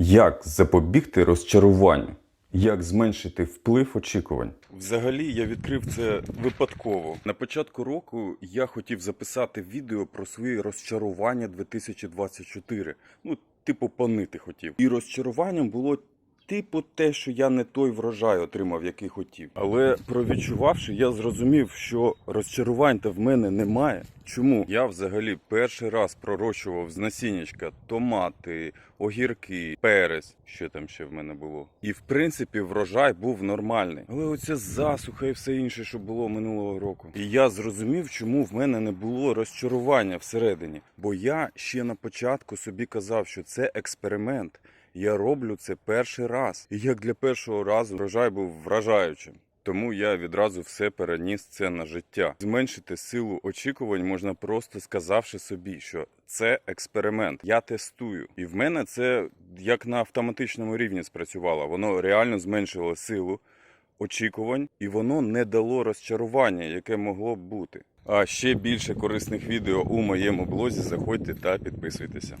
Як запобігти розчаруванню? Як зменшити вплив очікувань? Взагалі я відкрив це випадково. На початку року я хотів записати відео про свої розчарування 2024. Ну, типу, понити хотів. І розчаруванням було. Типу те, що я не той врожай отримав, який хотів. Але провідчувавши, я зрозумів, що розчарувань та в мене немає. Чому? Я взагалі перший раз пророщував з насіннячка томати, огірки, перець, що там ще в мене було. І в принципі врожай був нормальний. Але оця засуха і все інше, що було минулого року. І я зрозумів, чому в мене не було розчарування всередині. Бо я ще на початку собі казав, що це експеримент. Я роблю це перший раз. І як для першого разу врожай був вражаючим. Тому я відразу все переніс це на життя. Зменшити силу очікувань можна просто сказавши собі, що це експеримент. Я тестую, і в мене це як на автоматичному рівні спрацювало. Воно реально зменшило силу очікувань, і воно не дало розчарування, яке могло б бути. А ще більше корисних відео у моєму блозі. Заходьте та підписуйтеся.